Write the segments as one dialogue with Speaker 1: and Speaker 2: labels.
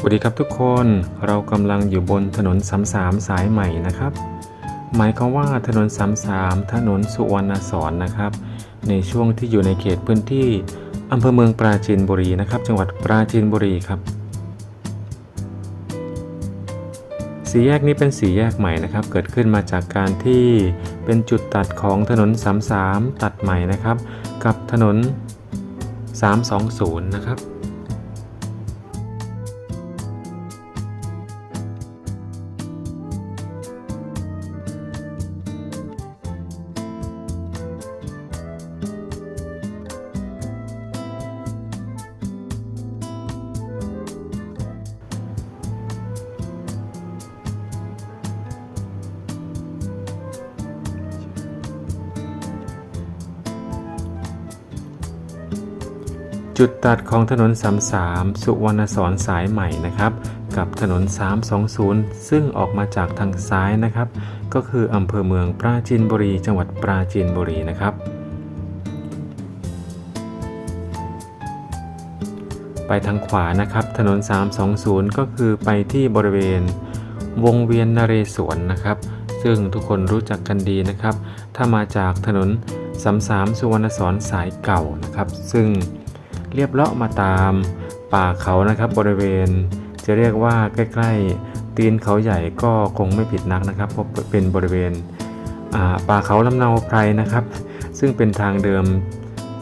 Speaker 1: สวัสดีครับทุกคนเรากำลังอยู่บนถนนสามสามสายใหม่นะครับ หมายความว่าถนนสามสามถนนสุวรรณสอนนะครับ ในช่วงที่อยู่ในเขตพื้นที่อำเภอเมืองปราจีนบุรีนะครับ จังหวัดปราจีนบุรีครับสี่แยกนี้เป็นสี่แยกใหม่นะครับ เกิดขึ้นมาจากการที่เป็นจุดตัดของถนน 33 ตัดใหม่นะครับ กับถนน 320 นะครับ จุดตัดของถนน 33 สุวรรณสอนสายใหม่นะครับ กับถนน 320 ซึ่งออกมาจากทางซ้ายนะครับ ก็คืออำเภอเมืองปราจีนบุรี จังหวัดปราจีนบุรีนะครับ ไปทางขวานะครับ ถนน 320 ก็คือไปที่บริเวณวงเวียนนเรศวรนะครับ ซึ่งทุกคนรู้จักกันดีนะครับ ถ้ามาจากถนน 33 สุวรรณสอนสายเก่านะครับ ซึ่ง เรียบเลาะมาตามป่าเขานะครับบริเวณ จะเรียกว่าใกล้ๆ ตีนเขาใหญ่ก็คงไม่ผิดนักนะครับเพราะเป็นบริเวณป่าเขาลำเนาไพรนะครับ ซึ่งเป็นทางเดิม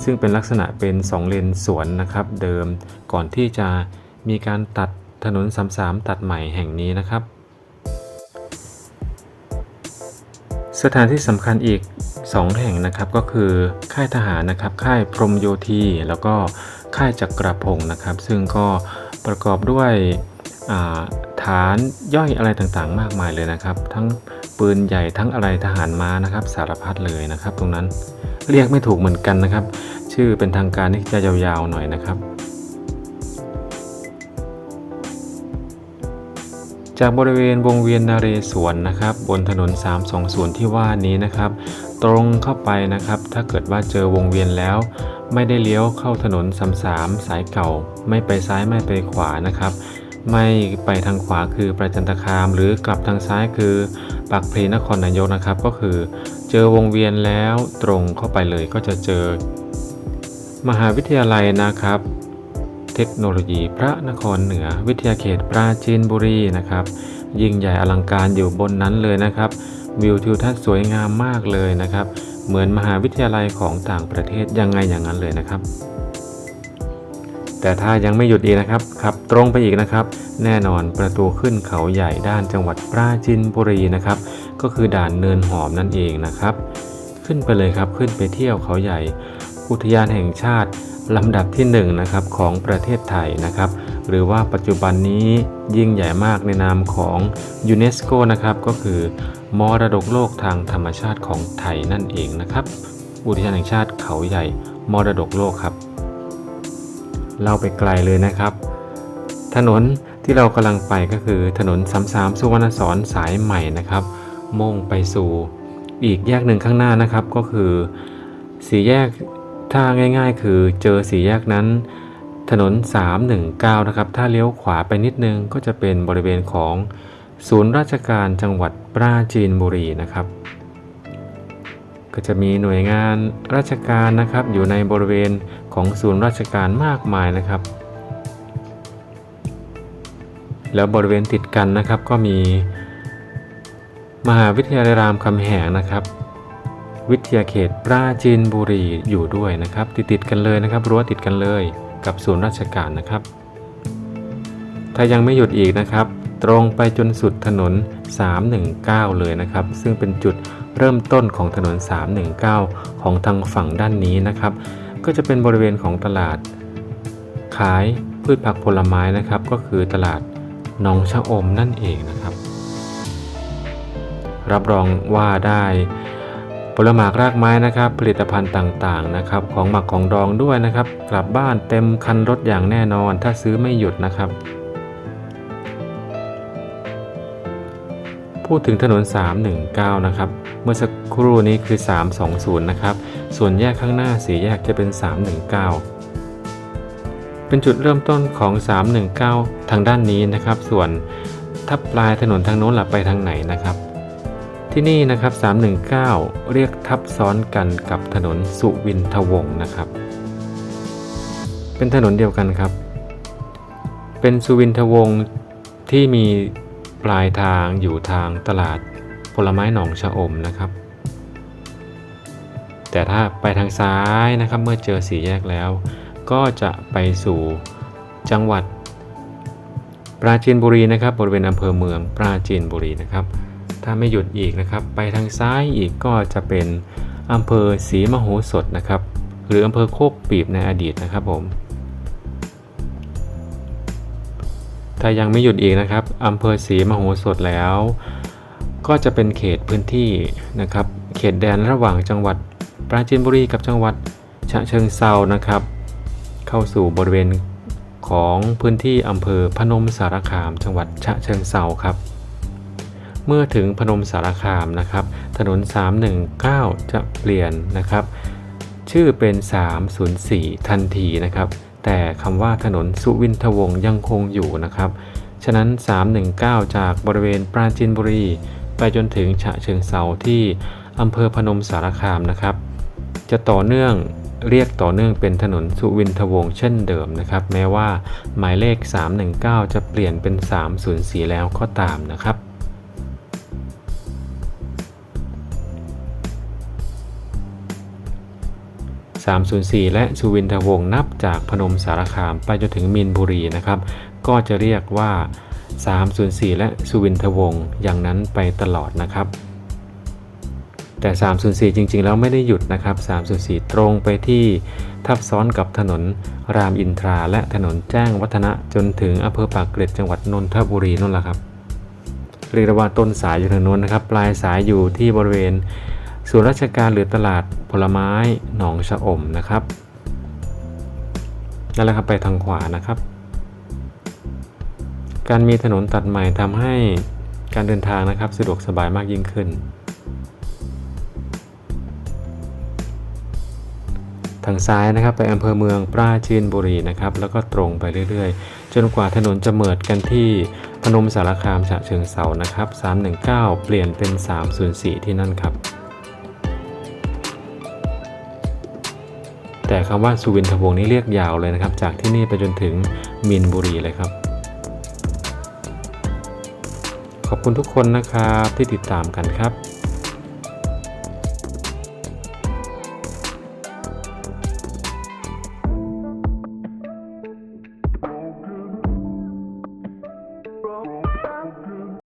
Speaker 1: ซึ่งเป็นลักษณะเป็น2เลนสวนนะครับ เดิมก่อนที่จะมีการตัดถนน33ตัดใหม่แห่งนี้นะครับ สถานที่สำคัญอีก 2 แห่งนะครับก็คือค่ายทหารนะครับ ค่ายพรหมโยธีแล้วก็ค่ายจักรพงศ์นะครับ ซึ่งก็ประกอบด้วยาฐานย่อยอะไรต่างๆ มากมายเลยนะครับ ทั้งปืนใหญ่ทั้งอะไรทหารม้านะครับ สารพัดเลยนะครับ ตรงนั้นเรียกไม่ถูกเหมือนกันนะครับ ชื่อเป็นทางการที่จะยาวๆหน่อยนะครับ จากบริเวณวงเวียนนาเรศวรนะครับ บนถนน 320 ที่ว่านี้นะครับ ตรงเข้าไปนะครับ ถ้าเกิดว่าเจอวงเวียนแล้ว ไม่ได้เลี้ยวเข้าถนน33สายเก่า ไม่ไปซ้ายไม่ไปขวานะครับ ไม่ไปทางขวาคือประจันตคาม หรือกลับทางซ้ายคือปากเพลนครนายกนะครับ ก็คือเจอวงเวียนแล้วตรงเข้าไปเลยก็จะเจอ มหาวิทยาลัยนะครับ เทคโนโลยีพระนครเหนือวิทยาเขตปราจีนบุรีนะครับ ยิ่งใหญ่อลังการอยู่บนนั้นเลยนะครับ วิวทิวทัศน์สวยงามมากเลยนะครับ เหมือนมหาวิทยาลัยของต่างประเทศยังไงอย่างนั้นเลยนะครับ แต่ถ้ายังไม่หยุดอีกนะครับขับตรงไปอีกนะครับ แน่นอนประตูขึ้นเขาใหญ่ด้านจังหวัดปราจีนบุรีนะครับ ก็คือด่านเนินหอมนั่นเองนะครับ ขึ้นไปเลยครับขึ้นไปเที่ยวเขาใหญ่ อุทยานแห่งชาติ ลำดับที่1นงนะครับของประเทศไทยนะครับ หรือว่าปัจจุบันนี้ยิ่งใหญ่มากในนามของยูเนสโกนะครับก็คือมรดกโลกทางธรรมชาติของไทยนั่นเองนะครับ อุทยานแห่งชาติเขาใหญ่มรดกโลกครับเล่าไปไกลเลยนะครับ ถนนที่เรากำลังไปก็คือถนนสามสามสุวรรณสอนสายใหม่นะครับ มุ่งไปสู่อีกแยกหนึ่งข้างหน้านะครับก็คือสี่แยก ถ้าง่ายๆ คือเจอสี่แยกนั้น ถนน 319 นะครับ ถ้าเลี้ยวขวาไปนิดนึงก็จะเป็นบริเวณของศูนย์ราชการจังหวัดปราจีนบุรีนะครับ ก็จะมีหน่วยงานราชการนะครับ อยู่ในบริเวณของศูนย์ราชการมากมายนะครับ แล้วบริเวณติดกันนะครับก็มีมหาวิทยาลัยรามคำแหงนะครับ ทยาเขตปราจีนบุรีอยู่ด้วยนะครับ ติดติดกันเลยนะครับรั้วติดกันเลยกับศูนย์ราชการนะครับ ถ้ายังไม่หยุดอีกนะครับ ตรงไปจนสุดถนน 319 เลยนะครับ ซึ่งเป็นจุดเริ่มต้นของถนน 319 ของทางฝั่งด้านนี้นะครับ ก็จะเป็นบริเวณของตลาด ขายพืชผักผลไม้นะครับ ก็คือตลาดหนองชะอมนั่นเองนะครับ รับรองว่าได้ ผลหมากรากไม้นะครับ ผลิตภัณฑ์ต่างๆนะครับ ของหมักของดองด้วยนะครับ กลับบ้านเต็มคันรถอย่างแน่นอน ถ้าซื้อไม่หยุดนะครับ พูดถึงถนน 319 นะครับ เมื่อสักครู่นี้คือ 320 นะครับ ส่วนแยกข้างหน้าสี่แยกจะเป็น 319เป็นจุดเริ่มต้นของ 319 ทางด้านนี้นะครับ ส่วนถ้าปลายถนนทางโน้นหลับไปทางไหนนะครับ ที่นี่นะครับ 319 เรียกทับซ้อนกันกับถนนสุวินทวงศ์นะครับ เป็นถนนเดียวกันครับ เป็นสุวินทวงศ์ที่มีปลายทางอยู่ทางตลาดผลไม้หนองชะอมนะครับ แต่ถ้าไปทางซ้ายนะครับเมื่อเจอสี่แยกแล้ว ก็จะไปสู่จังหวัดปราจีนบุรีนะครับ บริเวณอำเภอเมืองปราจีนบุรีนะครับ ถ้าไม่หยุดอีกนะครับ ไปทางซ้ายอีกก็จะเป็นอำเภอศรีมโหสถนะครับ หรืออำเภอโคกปีบในอดีตนะครับผม ถ้ายังไม่หยุดอีกนะครับอำเภอศรีมโหสถแล้ว ก็จะเป็นเขตพื้นที่นะครับ เขตแดนระหว่างจังหวัดปราจีนบุรีกับจังหวัดฉะเชิงเซานะครับ เข้าสู่บริเวณของพื้นที่อำเภอพนมสารคาม จังหวัดฉะเชิงเซาครับ เมื่อถึงพนมสารคามนะครับ ถนน 319 จะเปลี่ยนนะครับ ชื่อเป็น 304 ทันทีนะครับ แต่คำว่าถนนสุวินทวงศ์ยังคงอยู่นะครับ ฉะนั้น 319 จากบริเวณปราจีนบุรี ไปจนถึงฉะเชิงเซาที่อำเภอพนมสารคามนะครับ จะต่อเนื่องเรียกต่อเนื่องเป็นถนนสุวินทวงศ์เช่นเดิมนะครับ แม้ว่าหมายเลข 319 จะเปลี่ยนเป็น 304 แล้วก็ตามนะครับ 304 และสุวินทวงศ์นับจากพนมสารคามไปจนถึงมีนบุรีนะครับ ก็จะเรียกว่า 304 และสุวินทวงศ์อย่างนั้นไปตลอดนะครับ แต่ 304 จริงๆ แล้วไม่ได้หยุดนะครับ 304 ตรงไปที่ทับซ้อนกับถนนรามอินทราและถนนแจ้งวัฒนะจนถึงอำเภอปากเกร็ดจังหวัดนนทบุรีนั่นแหละครับเรียกว่าต้นสายอยู่ทางโน้นนะครับ ปลายสายอยู่ที่บริเวณ ศูนราชการหรือตลาดผลไม้หนองชะอมนะครับนั่นแหละครับไปทางขวานะครับ การมีถนนตัดใหม่ทำให้การเดินทางนะครับสะดวกสบายมากยิ่งขึ้น ทางซ้ายนะครับไปอำเภอเมืองปราจีนบุรีนะครับ แล้วก็ตรงไปเรื่อยๆ จนกว่าถนนจะเมิดกันที่พนมสารคามฉะเชิงเซานะครับ 319 เปลี่ยนเป็น 304 ที่นั่นครับ แต่คำว่าสุวินทวงศ์นี้เรียกยาวเลยนะครับ จากที่นี่ไปจนถึงมีนบุรีเลยครับ ขอบคุณทุกคนนะครับที่ติดตามกันครับ